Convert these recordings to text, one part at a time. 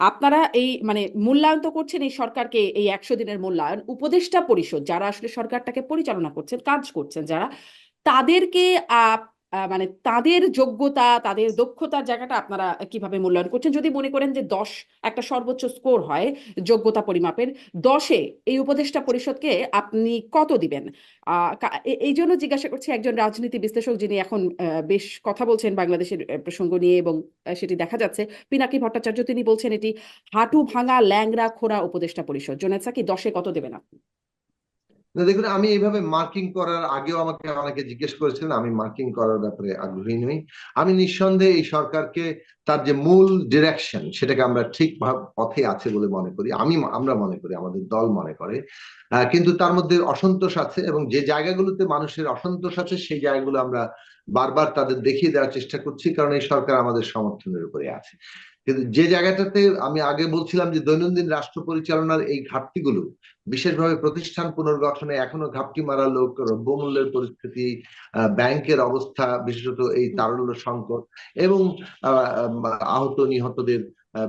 আপনারা এই মানে মূল্যায়ন তো করছেন এই সরকারকে এই একশো দিনের মূল্যায়ন। উপদেষ্টা পরিষদ যারা আসলে সরকারটাকে পরিচালনা করছেন, কাজ করছেন, যারা তাদেরকে মানে তাদের যোগ্যতা, তাদের দক্ষতার জায়গাটা আপনারা কীভাবে মূল্যায়ন করছেন? যদি মনে করেন যে দশ একটা সর্বোচ্চ স্কোর হয় যোগ্যতা পরিমাপের, দশে এই উপদেষ্টা পরিষদকে আপনি কত দিবেন? এই জন্য জিজ্ঞাসা করছি একজন রাজনীতি বিশ্লেষক যিনি এখন বেশ কথা বলছেন বাংলাদেশের প্রসঙ্গ নিয়ে এবং সেটি দেখা যাচ্ছে। পিনাকি ভট্টাচার্য তিনি বলছেন এটি হাঁটু ভাঙা ল্যাংড়া খোড়া উপদেষ্টা পরিষদ। জোনেসা কি দশে কত দেবেন আপনি? দেখুন, আমি এইভাবে মার্কিং করার আগেও আমাকে অনেকে জিজ্ঞেস করেছিলেন, আমি মার্কিং করার ব্যাপারে আগ্রহী নই। আমি নিঃসন্দেহে এই সরকারকে তার যে মূল ডিরেকশন সেটাকে আমরা ঠিক পথে আছে বলে মনে করি। আমি, আমরা মনে করি, আমাদের দল মনে করে। কিন্তু তার মধ্যে অসন্তোষ আছে এবং যে জায়গাগুলোতে মানুষের অসন্তোষ আছে, সেই জায়গাগুলো আমরা বারবার তাদের দেখিয়ে দেওয়ার চেষ্টা করছি, কারণ এই সরকার আমাদের সমর্থনের উপরে আছে। কিন্তু যে জায়গাটাতে আমি আগে বলছিলাম যে দৈনন্দিন রাষ্ট্র পরিচালনার এই ঘাটতিগুলো বিশেষভাবে প্রতিষ্ঠান পুনর্গঠনে এখনও ঘাপটি মারা লোক রব্যমূল্যের পরিস্থিতি আহ, ব্যাংকের অবস্থা বিশেষত এই তারল্য সংকট এবং আহ, আহত নিহতদের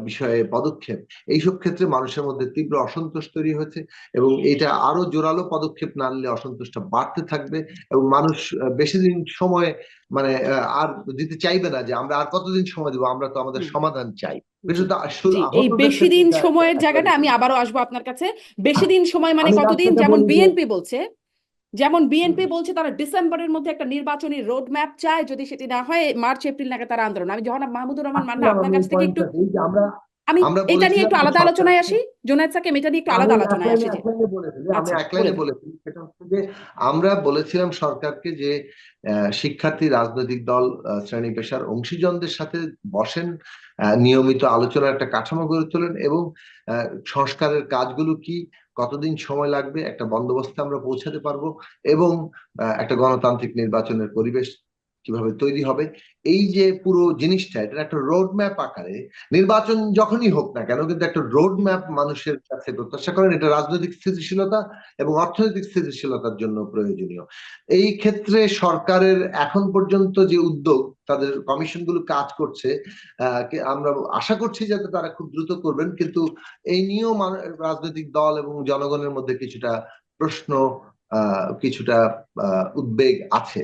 বিষয়ে পদক্ষেপ। এইসব ক্ষেত্রে মানুষের মধ্যে তীব্র অসন্তোষ তৈরি হয়েছে এবং এটা আরও জোরালো পদক্ষেপ না নিলে অসন্তোষটা বাড়তে থাকবে এবং মানুষ বেশি দিন সময় মানে আহ, আর দিতে চাইবে না যে আমরা আর কতদিন সময় দেবো আমরা তো আমাদের সমাধান চাই। এই বেশি দিন সময়ের জায়গাটা আমি আবারও আসব আপনার কাছে। বেশি দিন সময় মানে কতদিন? যেমন বিএনপি বলছে। যেমন বিএনপি বলছে তারা ডিসেম্বরের মধ্যে একটা নির্বাচনী রোড ম্যাপ চায় যদি সেটি না হয় মার্চ এপ্রিল নাগাদ তারা আন্দোলন। আমি যখন মাহমুদুর রহমান মান্না আপনার কাছ থেকে একটু আমরা আমি এটা নিয়ে একটু আলাদা আলোচনায় আসি জোনায়েদ সাকিব এটা নিয়ে একটু আলাদা আলোচনায় আসি। আমি আচ্ছা, এক লাইনে বলে বলে সেটা হচ্ছে যে আমরা বলেছিলাম সরকারকে যে শিক্ষার্থী রাজনৈতিক দল শ্রেণি পেশার অংশীজনদের সাথে বসেন আহ, নিয়মিত আলোচনার একটা কাঠামো গড়ে তোলেন এবং সংস্কারের কাজগুলো কি কতদিন সময় লাগবে একটা বন্দোবস্তে আমরা পৌঁছাতে পারব এবং একটা গণতান্ত্রিক নির্বাচনের পরিবেশ কীভাবে তৈরি হবে, এই যে পুরো জিনিসটা, এটা একটা রোড ম্যাপ আকারে নির্বাচন যখনই হোক না কেন, কিন্তু একটা রোড ম্যাপ মানুষের কাছে প্রত্যাশা করেন, এটা রাজনৈতিক স্থিতিশীলতা এবং অর্থনৈতিক স্থিতিশীলতার জন্য প্রয়োজনীয়। এই ক্ষেত্রে সরকারের এখন পর্যন্ত যে উদ্যোগ, তাদের কমিশনগুলো কাজ করছে আমরা আশা করছি যাতে তারা খুব দ্রুত করবেন, কিন্তু এই নিয়েও রাজনৈতিক দল এবং জনগণের মধ্যে কিছুটা প্রশ্ন কিছুটা উদ্বেগ আছে।